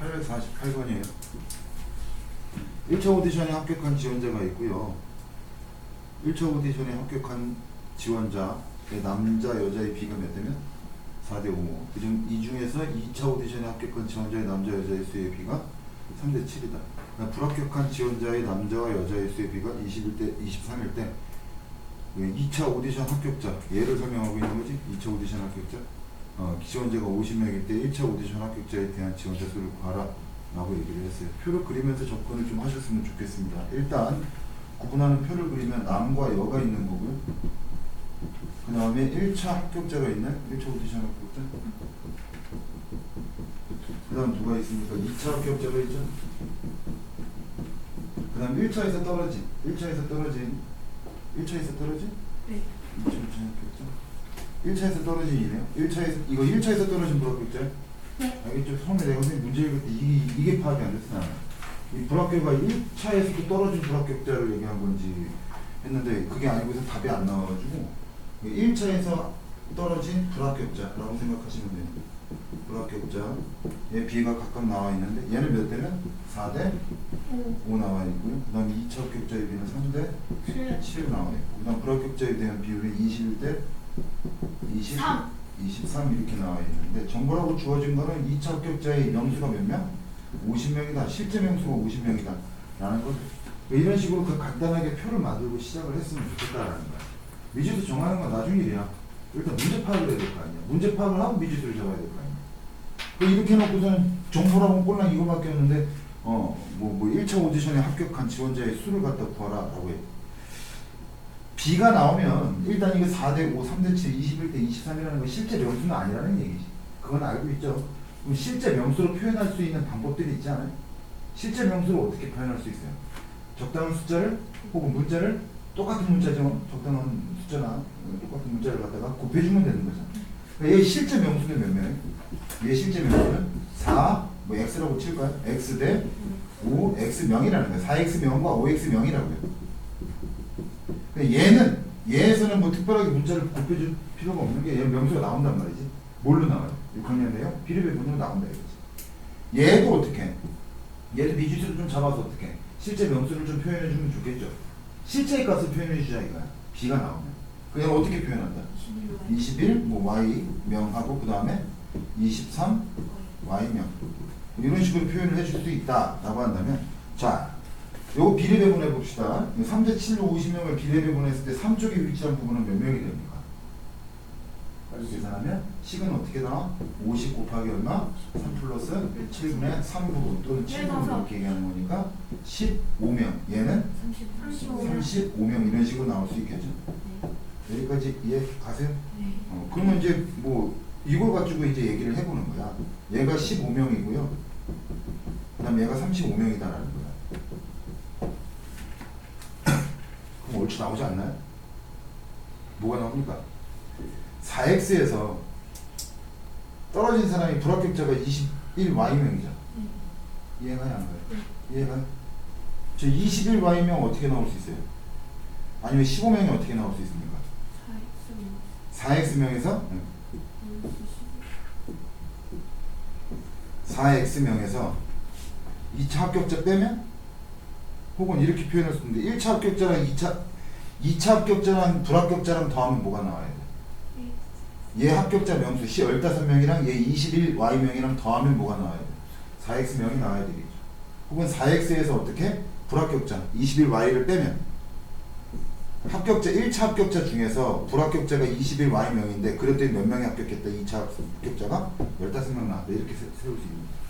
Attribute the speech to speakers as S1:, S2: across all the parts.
S1: 848번이에요. 1차 오디션에 합격한 지원자가 있고요. 1차 오디션에 합격한 지원자의 남자, 여자의 비가 몇 대면? 4대 5. 그중 이 중에서 2차 오디션에 합격한 지원자의 남자, 여자의 수의 비가 3대 7이다. 그러니까 불합격한 지원자의 남자와 여자의 수의 비가 21대 23일 때 2차 오디션 합격자 얘를 설명하고 있는 거지 2차 오디션 합격자 어, 지원자가 50명일 때 1차 오디션 합격자에 대한 지원자 수를 구하라 라고 얘기를 했어요 표를 그리면서 접근을 좀 하셨으면 좋겠습니다 일단 구분하는 표를 그리면 남과 여가 있는 거고요 그 다음에 1차 합격자가 있나요? 1차 오디션 합격자 그 다음 누가 있습니까? 2차 합격자가 있죠 그 다음 1차에서 떨어진 1차에서 떨어진 1차에서 떨어진?
S2: 네.
S1: 2차 합격자 1차에서 떨어진 이네요 1차에서 이거 1차에서 떨어진 불합격자
S2: 네.
S1: 알겠죠? 처음에 내가 선생님 문제 읽을 때 이게, 이게 파악이 안 됐어 나는 이 불합격가 1차에서도 떨어진 불합격자를 얘기한 건지 했는데 그게 아니고서 답이 안 나와가지고 1차에서 떨어진 불합격자라고 생각하시면 돼요 불합격자의 비가 각각 나와 있는데 얘는 몇 대면? 4대
S2: 오.
S1: 5 나와 있고요 그 다음에 2차 합격자의 비는 3대
S2: 칠.
S1: 7 나와 있고 그 다음 불합격자에 대한 비율이 21대 20,
S2: 삼.
S1: 23 이렇게 나와 있는데 정보라고 주어진 거는 2차 합격자의 명수가 몇 명? 50명이다. 실제 명수가 50명이다. 라는 거죠. 이런 식으로 그 간단하게 표를 만들고 시작을 했으면 좋겠다라는 거야. 미지수 정하는 건 나중 일이야. 일단 문제 파악을 해야 될 거 아니야. 문제 파악을 하고 미지수를 잡아야 될 거 아니야. 그 이렇게 해놓고서는 정보라고 꼴랑 이거밖에 없는데 어 뭐 뭐 1차 오디션에 합격한 지원자의 수를 갖다 구하라라고 해. B가 나오면 일단 이게 4대 5, 3대 7, 21대 23이라는 건 실제 명수는 아니라는 얘기지. 그건 알고 있죠. 그럼 실제 명수로 표현할 수 있는 방법들이 있지 않아요? 실제 명수를 어떻게 표현할 수 있어요? 적당한 숫자를 혹은 문자를 똑같은 문자죠. 적당한 숫자나 똑같은 문자를 갖다가 곱해주면 되는 거잖아. 그러니까 얘 실제 명수는 몇 명이에요? 얘 실제 명수는 4, 뭐 x라고 칠까요? x 대 5, x명이라는 거예요. 4x명과 5x명이라고요. 근데 얘는 얘에서는 뭐 특별하게 문자를 곱해줄 필요가 없는 게 얘 명수가 나온단 말이지. 뭘로 나와요? 6학년 내요? 비례배 분으로 나온다 이거지. 얘도 어떻게? 해? 얘도 미지수를 좀 잡아서 어떻게? 해? 실제 명수를 좀 표현해주면 좋겠죠. 실제 값을 표현해주자 이거야. b가 나오면. 그냥 어떻게 표현한다?
S2: 21.
S1: 21, 뭐 y 명하고 그 다음에 23 y명 이런 식으로 표현을 해줄 수 있다라고 한다면 자 요거 비례 배분 해 봅시다 3대 7로 50명을 비례 배분했을 때 3쪽에 위치한 부분은 몇 명이 됩니까? 빨리 계산하면 식은 어떻게 나와? 50 곱하기 얼마? 3 플러스 7분의 3부분 또는 7부분 이렇게 얘기하는 거니까 15명 얘는
S2: 35.
S1: 35명 이런 식으로 나올 수 있겠죠
S2: 네.
S1: 여기까지 이해 가세요?
S2: 네.
S1: 어, 그러면 이제 뭐 이걸 가지고 이제 얘기를 해보는 거야. 얘가 15명이고요. 그다음 얘가 35명이다라는 거야. 그럼 옳지 나오지 않나요? 뭐가 나옵니까? 4x에서 떨어진 사람이 불합격자가 21y명이죠.
S2: 네.
S1: 이해가요 안 가요?
S2: 네.
S1: 이해가요? 저 21y명 어떻게 나올 수 있어요? 아니면 15명이 어떻게 나올 수 있습니까? 4x명에서 4x명에서 2차 합격자 빼면 혹은 이렇게 표현할 수 있는데 1차 합격자랑 2차 2차 합격자랑 불합격자랑 더하면 뭐가 나와야 돼? 얘 합격자 명수 C 15명이랑 얘 21y명이랑 더하면 뭐가 나와야 돼? 4x명이 나와야 되겠죠. 혹은 4x에서 어떻게? 불합격자 21y를 빼면 합격자 1차 합격자 중에서 불합격자가 21y명인데 그랬더니 몇 명이 합격했다 2차 합격자가 15명 나왔다 이렇게 세- 세울 수 있는 거예요.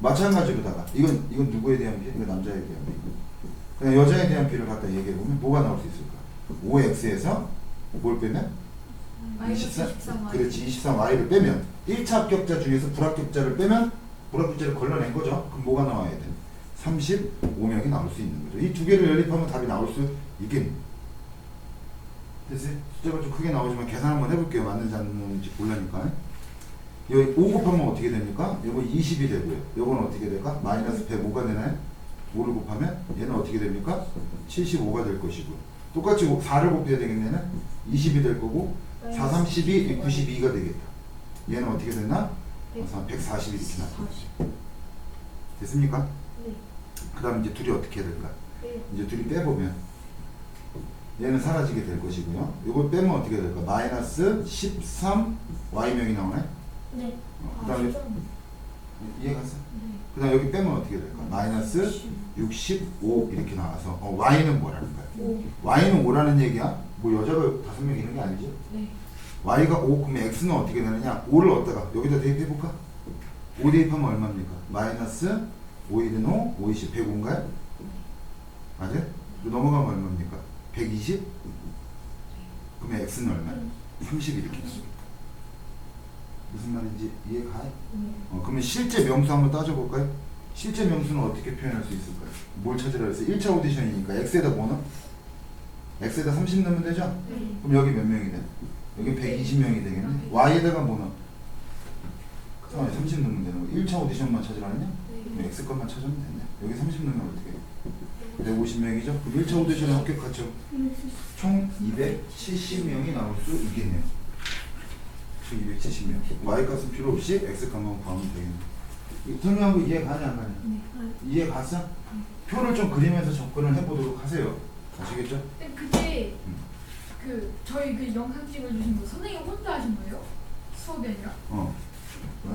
S1: 마찬가지로다가 이건 이건 누구에 대한 비? 이건 남자에 대한 비. 그냥 여자에 대한 비를 갖다 얘기해 보면 뭐가 나올 수 있을까? 5x에서 뭘 빼면 24? 그렇지 23y를 빼면 1차 합격자 중에서 불합격자를 빼면 불합격자를 걸러낸 거죠. 그럼 뭐가 나와야 돼? 35명이 나올 수 있는 거죠. 이 두 개를 연립하면 답이 나올 수 있겠네. 됐어요? 숫자가 좀 크게 나오지만 계산 한번 해볼게요. 맞는지 안 맞는지 몰라니까. 여기 5 곱하면 어떻게 됩니까? 이거 20이 되고요. 이거는 어떻게 될까? 마이너스 105가 되나요? 5를 곱하면 얘는 어떻게 됩니까? 75가 될 것이고 똑같이 4를 곱해야 되겠네는 20이 될 거고 4, 32, 92가 되겠다. 얘는 어떻게 됐나? 140 이렇게 나왔다. 됐습니까?
S2: 네.
S1: 그 다음 이제 둘이 어떻게 해야 될까?
S2: 네.
S1: 이제 둘이 빼보면 얘는 사라지게 될 것이고요. 이거 빼면 어떻게 될까? 마이너스 13 y명이 나오네.
S2: 네.
S1: 어,
S2: 아,
S1: 그다음에
S2: 진짜?
S1: 이해 갔어?
S2: 네.
S1: 그다음 여기 빼면 어떻게 될까? 마이너스 65 이렇게 나와서 어, y는 뭐라는 거야?
S2: 오.
S1: y는 5라는 얘기야? 뭐 여자가 다섯 명 있는 게 아니죠?
S2: 네.
S1: y가 5 그러면 x는 어떻게 되느냐? 5를 어디다가 여기다 대입해 볼까? 5 대입하면 얼마입니까? 마이너스 5 1은 5, 5 20, 105인가요? 맞아요? 그 넘어가면 얼마입니까? 120? 그러면 x는 얼마? 30 이렇게. 무슨 말인지 이해가?
S2: 네.
S1: 어, 그러면 실제 명수 한번 따져볼까요? 실제 명수는 어떻게 표현할 수 있을까요? 뭘 찾으라 그랬어요? 1차 오디션이니까 x에다 뭐는? x에다 30 넣으면 되죠?
S2: 네.
S1: 그럼 여기 몇 명이 돼? 여기 120명이 되겠네. y에다가 뭐는? 그 상황에 30 넣으면 되는 거. 1차 오디션만 찾으라느냐? 그럼 x 것만 찾으면 됐네. 여기 30 넣으면 어떻게 해? 150명이죠? 그럼 1차 오디션에 합격하죠. 총 270명이 나올 수 있겠네요. 총 270명. y 값은 필요 없이 x 값만 구하면 되겠네. 이 설명한 거 이해 가냐 안 가냐?
S2: 네.
S1: 이해 갔어? 표를 좀 그리면서 접근을 해보도록 하세요. 아시겠죠?
S3: 근데 그게
S1: 음.
S3: 그 저희 그 영상 찍어주신 거 선생님 혼자 하신 거예요? 수업이 아니라?
S1: 어. 왜?